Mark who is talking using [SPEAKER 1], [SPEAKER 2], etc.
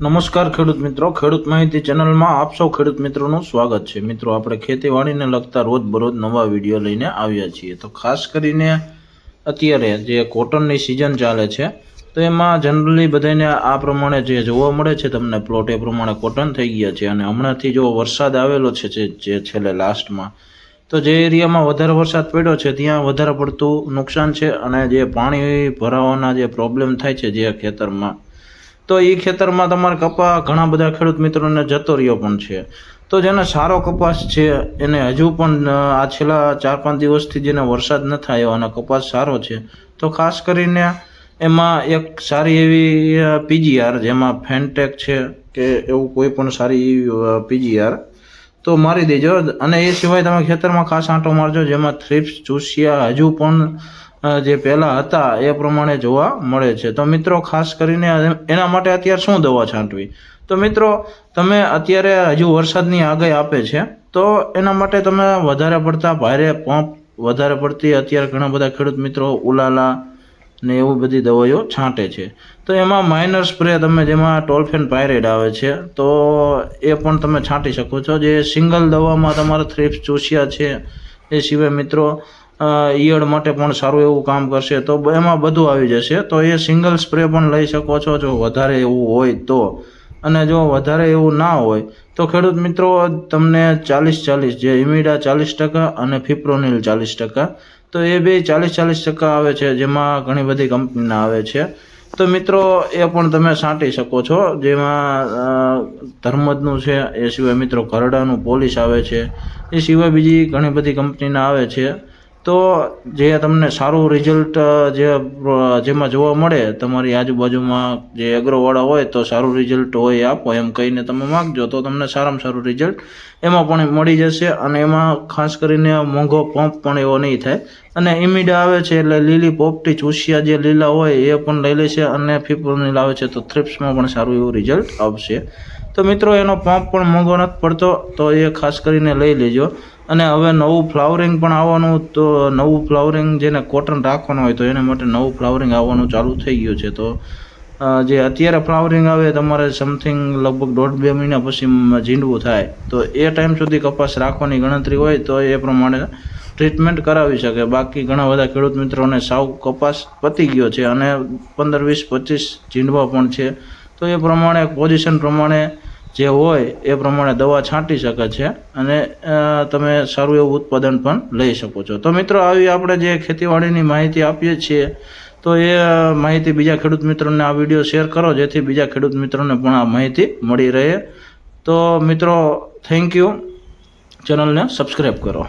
[SPEAKER 1] નમસ્કાર ખેડૂત મિત્રો. ખેડૂત માહિતી ચેનલમાં આપ સૌ ખેડૂત મિત્રોનું સ્વાગત છે. મિત્રો, આપણે ખેતીવાડીને લગતા રોજબરોજ નવા વીડિયો લઈને આવ્યા છીએ. તો ખાસ કરીને અત્યારે જે કોટનની સિઝન ચાલે છે, તો એમાં જનરલી બધાને આ પ્રમાણે જે જોવા મળે છે, તમને પ્લોટ એ પ્રમાણે કોટન થઈ ગયા છે. અને હમણાંથી જો વરસાદ આવેલો છે જે છેલ્લે લાસ્ટમાં તો જે એરિયામાં વધારે વરસાદ પડ્યો છે, ત્યાં વધારે પડતું નુકસાન છે અને જે પાણી ભરાવાના જે પ્રોબ્લેમ થાય છે જે ખેતરમાં. તો એ ખેતરમાં તમારે કપા ઘણા બધા ખેડૂત મિત્રોને જતો રહ્યો પણ છે. તો જેને સારો કપાસ છે, એને હજુ પણ આ છેલ્લા ચાર પાંચ દિવસથી જેને વરસાદ ન થયો અને કપાસ સારો છે. તો ખાસ કરીને એમાં એક સારી એવી પીજીઆર, જેમાં ફેનટેક છે કે એવું કોઈ પણ સારી એવી પીજીઆર તો મારી દેજો. અને એ સિવાય તમે ખેતરમાં ખાસ આંટો મારજો, જેમાં થ્રિપ્સ ચૂસિયા, હજુ પણ જે પહેલાં હતા, એ પ્રમાણે જોવા મળે છે. તો મિત્રો, ખાસ કરીને એના માટે અત્યારે શું દવા છાંટવી? તો મિત્રો, તમે અત્યારે હજુ વરસાદની આગાહી આપે છે. તો એના માટે તમે વધારે પડતા ભારે પંપ, વધારે પડતી અત્યારે ઘણા બધા ખેડૂત મિત્રો, ઉલાલા ને એવું બધી દવાઈઓ છાંટે છે. તો એમાં માઇનર સ્પ્રે તમે જેમાં ટોલફેન પાયરેડ આવે છે, તો એ પણ તમે છાંટી શકો છો. જે સિંગલ દવામાં તમારે થ્રિપ્સ ચૂસિયા છે, એ સિવાય મિત્રો ઈયળ માટે પણ સારું એવું કામ કરશે. તો એમાં બધું આવી જશે. તો એ સિંગલ સ્પ્રે પણ લઈ શકો છો, જો વધારે એવું હોય તો. અને જો વધારે એવું ના હોય, તો ખેડૂત મિત્રો, તમને ચાલીસ ચાલીસ જે ઇમિડા ચાલીસ ટકા અને ફિપ્રોનિલ ચાલીસ ટકા તો એ બે ચાલીસ ચાલીસ ટકા આવે છે, જેમાં ઘણી બધી કંપનીના આવે છે. તો મિત્રો, એ પણ તમે સાંટી શકો છો, જેમાં ધર્મદનું છે, એ સિવાય મિત્રો કરડાનું પોલીસ આવે છે. એ સિવાય બીજી ઘણી બધી કંપનીના આવે છે. તો જે તમને સારું રિઝલ્ટ જે જેમાં જોવા મળે, તમારી આજુબાજુમાં જે એગ્રોવાળા હોય તો સારું રિઝલ્ટ હોય આપો. એમ કહીને તમે માગજો તો તમને સારામાં સારું રિઝલ્ટ એમાં પણ મળી જશે અને એમાં ખાસ કરીને મોંઘો પંપ પણ એવો નહીં થાય. અને ઇમિડા આવે છે એટલે લીલી પોપટી, ચૂસિયા જે લીલા હોય એ પણ લઈ લેશે અને ફીપરની આવે છે તો થ્રિપ્સમાં પણ સારું એવું રિઝલ્ટ આવશે. તો મિત્રો, એનો પંપ પણ મોંઘો નથી પડતો, તો એ ખાસ કરીને લઈ લેજો. અને હવે નવું ફ્લાવરિંગ પણ આવવાનું, તો નવું ફ્લાવરિંગ જેને કોટન રાખવાનું હોય તો એના માટે નવું ફ્લાવરિંગ આવવાનું ચાલુ થઈ ગયું છે. તો જે અત્યારે ફ્લાવરિંગ આવે તમારે સમથિંગ લગભગ દોઢ બે મહિના પછી ઝીંડવું થાય. તો એ ટાઈમ સુધી કપાસ રાખવાની ગણતરી હોય તો એ પ્રમાણે ટ્રીટમેન્ટ કરાવી શકે. બાકી ઘણા બધા ખેડૂત મિત્રોને સાવ કપાસ પતી ગયો છે અને પંદર વીસ પચીસ ઝીંડવા પણ છે. તો એ પ્રમાણે પોઝિશન પ્રમાણે જે હોય એ પ્રમાણે દવા છાંટી શકે છે અને તમે સારું એવું ઉત્પાદન પણ લઈ શકો છો. તો મિત્રો, આવી આપણે જે ખેતીવાડીની માહિતી આપીએ છીએ, તો એ માહિતી બીજા ખેડૂત મિત્રોને આ વીડિયો શેર કરો, જેથી બીજા ખેડૂત મિત્રોને પણ આ માહિતી મળી રહે. તો મિત્રો, થેન્ક યુ. ચેનલને સબસ્ક્રાઈબ કરો.